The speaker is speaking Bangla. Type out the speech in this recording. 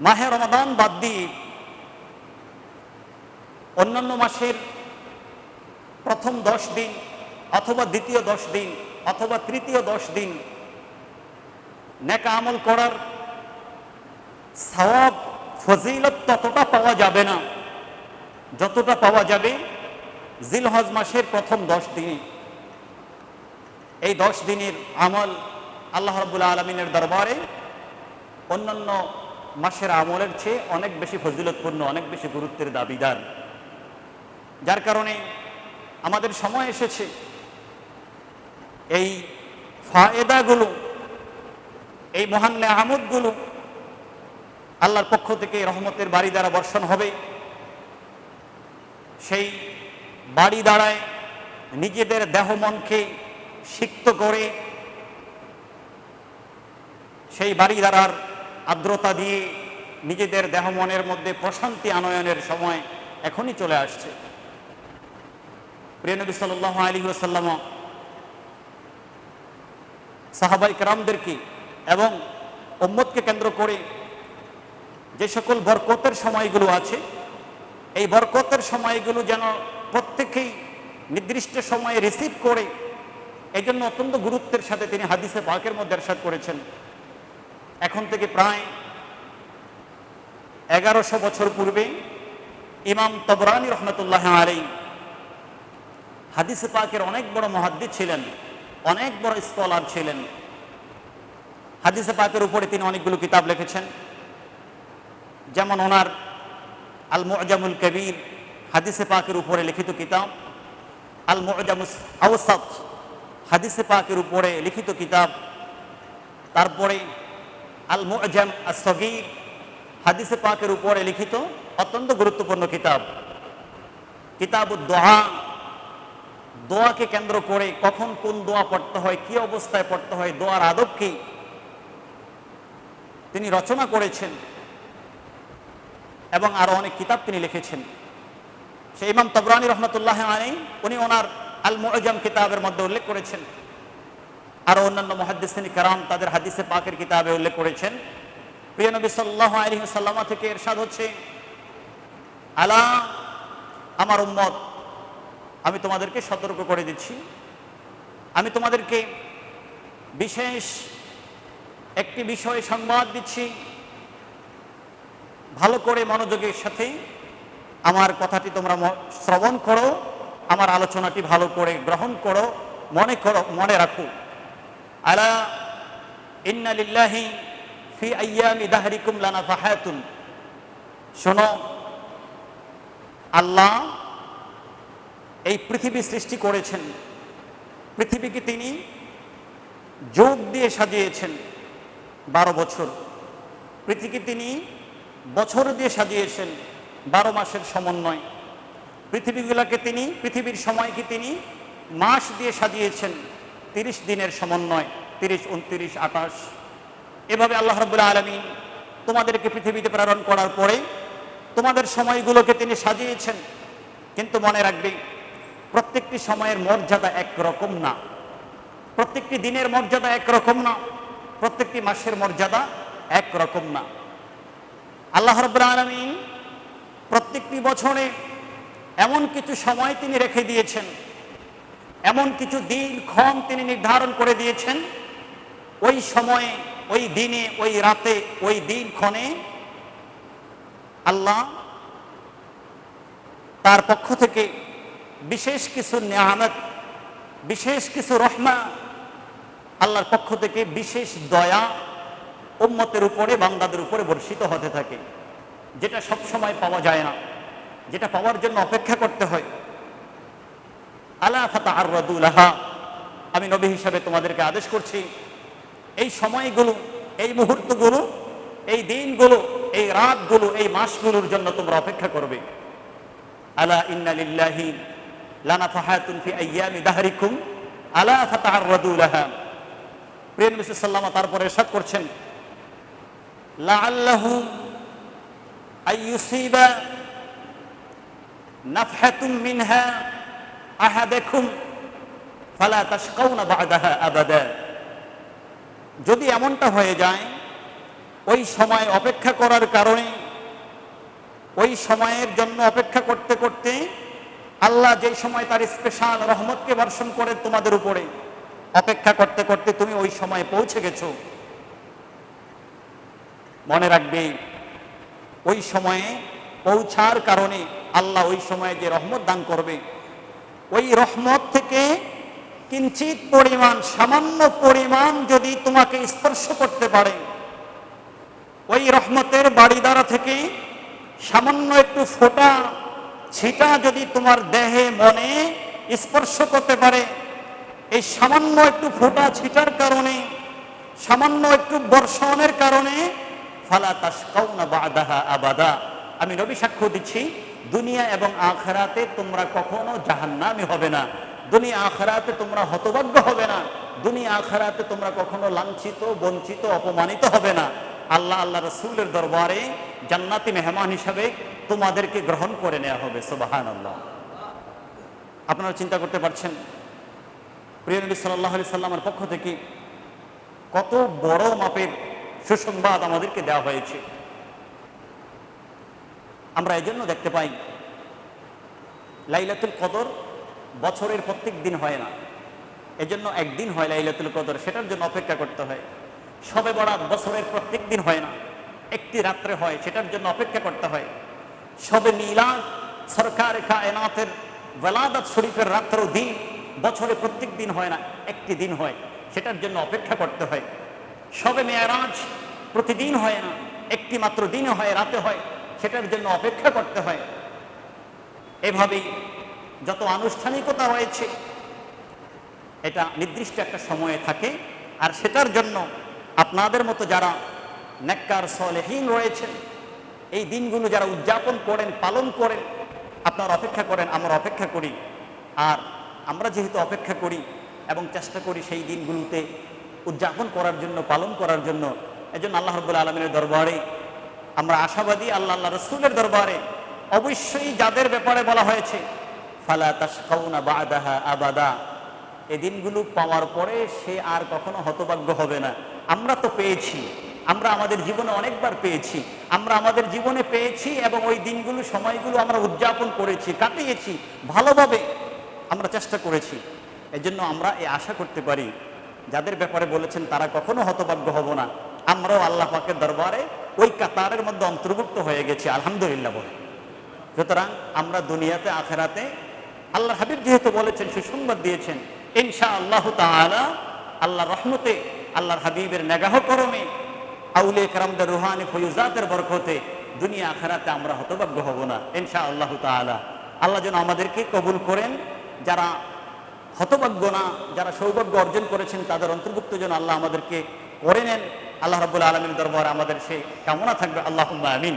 মাহে রমাদান বাদ দিয়ে অন্যান্য মাসের প্রথম দশ দিন অথবা দ্বিতীয় দশ দিন অথবা তৃতীয় দশ দিন নেকা আমল করার সওয়াব, ফজিলত ততটা পাওয়া যাবে না। যতটা পাওয়া যাবে জিলহজ মাসের প্রথম দশ দিনে। এই দশ দিনের আমল আল্লাহ রবুল্লা আলমিনের দরবারে অন্যান্য মাসের আমলের চেয়ে অনেক বেশি ফজিলতপূর্ণ, অনেক বেশি গুরুত্বের দাবিদার। যার কারণে আমাদের সময় এসেছে এই ফায়দাগুলো, এই মহান আহমদগুলো আল্লাহর পক্ষ থেকে রহমতের বাড়ি দ্বারা বর্ষণ হবে। সেই বাড়ি দাঁড়ায় নিজেদের দেহ মনকে সিক্ত করে সেই বাড়ি দ্বারার আর্দ্রতা দিয়ে নিজেদের দেহ মনের মধ্যে প্রশান্তি আনয়নের সময় এখনই চলে আসছে। প্রিয় নবী সাল্লাহ আলী ওসাল্লাম সাহাবাই কেরামদেরকে এবং উম্মতকে কেন্দ্র করে যে সকল বরকতের সময়গুলো আছে, এই বরকতের সময়গুলো যেন প্রত্যেকেই নির্দিষ্ট সময়ে রিসিভ করে এই জন্য অত্যন্ত গুরুত্বের সাথে তিনি হাদিসে পাকের মধ্যে এরশাদ করেছেন। এখন থেকে প্রায় এগারোশো বছর পূর্বে ইমাম তবরানি রহমতুল্লাহ আলাই হাদিসে পাকের অনেক বড় মহাদ্দিদ ছিলেন, অনেক বড় স্কলার ছিলেন। হাদিসে পাকের উপরে তিনি অনেকগুলো কিতাব লিখেছেন। যেমন ওনার আল মুজামুল কবির হাদিসে পাকের উপরে লিখিত কিতাব আল মুজামুস আওসাত হাদিসে পাকের উপরে লিখিত কিতাব, তারপরে আল মুজাম আসগির হাদিসে পাকের উপরে লিখিত অত্যন্ত গুরুত্বপূর্ণ কিতাব। কিতাব দোয়া দোয়াকে কেন্দ্র করে কখন কোন দোয়া পড়তে হয়, কি অবস্থায় পড়তে হয়, দোয়ার আদব কি? তিনি রচনা করেছেন এবং আরও অনেক কিতাব তিনি লিখেছেন। সেই ইমাম তবরানি রহমতুল্লাহ আলী উনি ওনার আল মুজাম কিতাবের মধ্যে উল্লেখ করেছেন। আরও অন্যান্য মহাদ্দিসিনী কারাম তাদের হাদিসে পাকের কিতাবে উল্লেখ করেছেন। প্রিয় নবী সাল্লাহ আলী সাল্লামা থেকে এরশাদ হচ্ছে, আলা, আমার উম্মত, আমি তোমাদেরকে সতর্ক করে দিচ্ছি। আমি তোমাদেরকে বিশেষ একটি বিষয়ে সংবাদ দিচ্ছি। ভালো করে মনোযোগের সাথে আমার কথাটি তোমরা শ্রবণ করো, আমার আলোচনাটি ভালো করে গ্রহণ করো, মনে করো, মনে রাখো। আলা ইন্না লিল্লাহি ফি আইয়ামি দাহরিকুম লানা ফাহাতুন শোনো, আল্লাহ এই পৃথিবী সৃষ্টি করেছেন। পৃথিবীকে তিনি যোগ দিয়ে সাজিয়েছেন বারো বছর। পৃথিবী তিনি বছর দিয়ে সাজিয়েছেন বারো মাসের সমন্বয়। পৃথিবীগুলোকে তিনি, পৃথিবীর সময়কে তিনি মাস দিয়ে সাজিয়েছেন। তিরিশ দিনের সমন্বয়, তিরিশ, উনত্রিশ, আঠাশ। এভাবে আল্লাহ রবুল্লা আলমী তোমাদেরকে পৃথিবীতে প্রেরণ করার পরে তোমাদের সময়গুলোকে তিনি সাজিয়েছেন। কিন্তু মনে রাখবে, প্রত্যেকটি সময়ের মর্যাদা একরকম না। প্রত্যেকটি দিনের মর্যাদা একরকম না, প্রত্যেকটি মাসের মর্যাদা একরকম না। আল্লাহ আলমিন প্রত্যেকটি বছরে এমন কিছু সময় তিনি রেখে দিয়েছেন এমন কিছু দিন ক্ষণ তিনি নির্ধারণ করে দিয়েছেন। ওই সময়ে, ওই দিনে, ওই রাতে, ওই দিন ক্ষণে আল্লাহ তার পক্ষ থেকে বিশেষ কিছু নিয়ামত, বিশেষ কিছু রহমা আল্লাহর পক্ষ থেকে বিশেষ দয়া উম্মতের উপরে, বান্দাদের উপরে বর্ষিত হতে থাকে, যেটা সব সময় পাওয়া যায় না, যেটা পাওয়ার জন্য অপেক্ষা করতে হয়। আলা ফাতা আর রদুলাহা আমি নবী হিসাবে তোমাদেরকে আদেশ করছি, এই সময়গুলো, এই মুহূর্তগুলো, এই দিনগুলো, এই রাতগুলো, এই মাসগুলোর জন্য তোমরা অপেক্ষা করবে। আলা ইন্না লিল্লাহি লানা ফাহাতুন ফি আইয়ামি দাহরিকুম। আলা ফাতাআররাদু লাহা। প্রিয় নবী সাল্লাল্লাহু তারপরে ইরশাদ করছেন, লাআল্লাহু আইয়ুসিবা নাফহাতুম মিনহা আহাদাকুম ফালা তাশকাউনা বা'দাহা আবাদা। যদি এমনটা হয়ে যায়, ওই সময় অপেক্ষা করার কারণে, ওই সময়ের জন্য অপেক্ষা করতে করতে আল্লাহ যেই সময় তার স্পেশাল রহমতকে বর্ষণ করে তোমাদের উপরে, অপেক্ষা করতে করতে তুমি ওই সময় পৌঁছে গেছো। মনে রাখবে, ওই সময়ে পৌঁছার কারণে আল্লাহ ওই সময়ে যে রহমত দান করবে ওই রহমত থেকে কিঞ্চিত পরিমাণ, সামান্য পরিমাণ যদি তোমাকে স্পর্শ করতে পারে, ওই রহমতের বাড়িদারা থেকে সামান্য একটু ফোটা, ছিটা যদি তোমার দেহে, মনে স্পর্শ করতে পারে, এই সামান্য একটু ফোটা, ছিটার কারণে, সামান্য একটু বর্ষণের কারণে, ফালা তাসকাউনা বাদাহা আবাদা। আমি রবি সাক্ষ্য দিচ্ছি দুনিয়া এবং আখরাতে তোমরা কখনো জাহান্নামি হবে না। দুনিয়া আখেরাতে তোমরা হতভাগ্য হবে না। দুনিয়া আখেরাতে তোমরা কখনো লাঞ্ছিত, বঞ্চিত, অপমানিত হবে না। আল্লাহ আল্লাহ রসুলের দরবারে জান্নাতি মেহমান হিসাবে তোমাদেরকে গ্রহণ করে নেওয়া হবে সুবাহান আল্লাহ আপনারা চিন্তা করতে পারছেন, প্রিয় নবী সাল্লাহ আলি সাল্লামের পক্ষ থেকে কত বড় মাপের সুসংবাদ আমাদেরকে দেওয়া হয়েছে। আমরা এজন্য দেখতে পাই, লাইলাতুল কদর বছরের প্রত্যেক দিন হয় না। এজন্য একদিন হয় লাইলাতুল কদর, সেটার জন্য অপেক্ষা করতে হয়। সবে বরাত বছরের প্রত্যেক দিন হয় না, একটি রাত্রে হয়, সেটার জন্য অপেক্ষা করতে হয়। সবে মিলাদ সরকার কায়নাতের বেলাদাত শরীফের রাত্র দিন বছরে প্রত্যেক দিন হয় না, একটি দিন হয়, সেটার জন্য অপেক্ষা করতে হয়। সবে মেয়ারাজ প্রতিদিন হয় না, একটি মাত্র দিনে হয়, রাতে হয়। সেটার জন্য অপেক্ষা করতে হয়। এভাবেই যত আনুষ্ঠানিকতা রয়েছে এটা নির্দিষ্ট একটা সময়ে থাকে। আর সেটার জন্য আপনাদের মতো যারা নেককার সলেহীন রয়েছেন, এই দিনগুলো যারা উদযাপন করেন, পালন করেন, আপনারা অপেক্ষা করেন, আমরা অপেক্ষা করি। আর আমরা যেহেতু অপেক্ষা করি এবং চেষ্টা করি সেই দিনগুলোতে উদযাপন করার জন্য, পালন করার জন্য, এজন্য আল্লাহ রবুল্লা আলমিনের দরবারে আমরা আশাবাদী আল্লাহ আল্লাহ রসুলের দরবারে অবশ্যই যাদের ব্যাপারে বলা হয়েছে, ফালা তাসকাউনা বাদাহা আবাদা এই দিনগুলো পাওয়ার পরে সে আর কখনো হতভাগ্য হবে না। আমরা তো পেয়েছি, আমরা আমাদের জীবনে অনেকবার পেয়েছি, আমরা আমাদের জীবনে পেয়েছি এবং ওই দিনগুলো, সময়গুলো আমরা উদযাপন করেছি, কাটিয়েছি, ভালোভাবে আমরা চেষ্টা করেছি। এজন্য আমরা এই আশা করতে পারি, যাদের ব্যাপারে বলেছেন তারা কখনো হতভাগ্য হব না। আমরাও আল্লাহ পাকের দরবারে ওই কাতারের মধ্যে অন্তর্ভুক্ত হয়ে গেছি, আলহামদুলিল্লাহ বলে। সুতরাং আমরা দুনিয়াতে, আখেরাতে আল্লাহ হাবিব যেহেতু বলেছেন, সুসংবাদ দিয়েছেন ইনশা আল্লাহ তাআলা আল্লাহ রহমতে, আল্লাহর হাবিবের নেগাহ করমে আউলে কারামদের রুহানি ফয়ুজাতের বরকতে দুনিয়া, আখেরাতে আমরা হতভাগ্য হব না ইনশা আল্লাহ তাআলা। আল্লাহ যেন আমাদেরকে কবুল করেন, যারা হতভাগ্য না, যারা সৌভাগ্য অর্জন করেছেন, তাদের অন্তর্ভুক্ত যেন আল্লাহ আমাদেরকে করে নেন। আল্লাহ রবুল্লা আলমীর দরবার আমাদের সেই কামনা থাকবে আল্লাহ আমিন।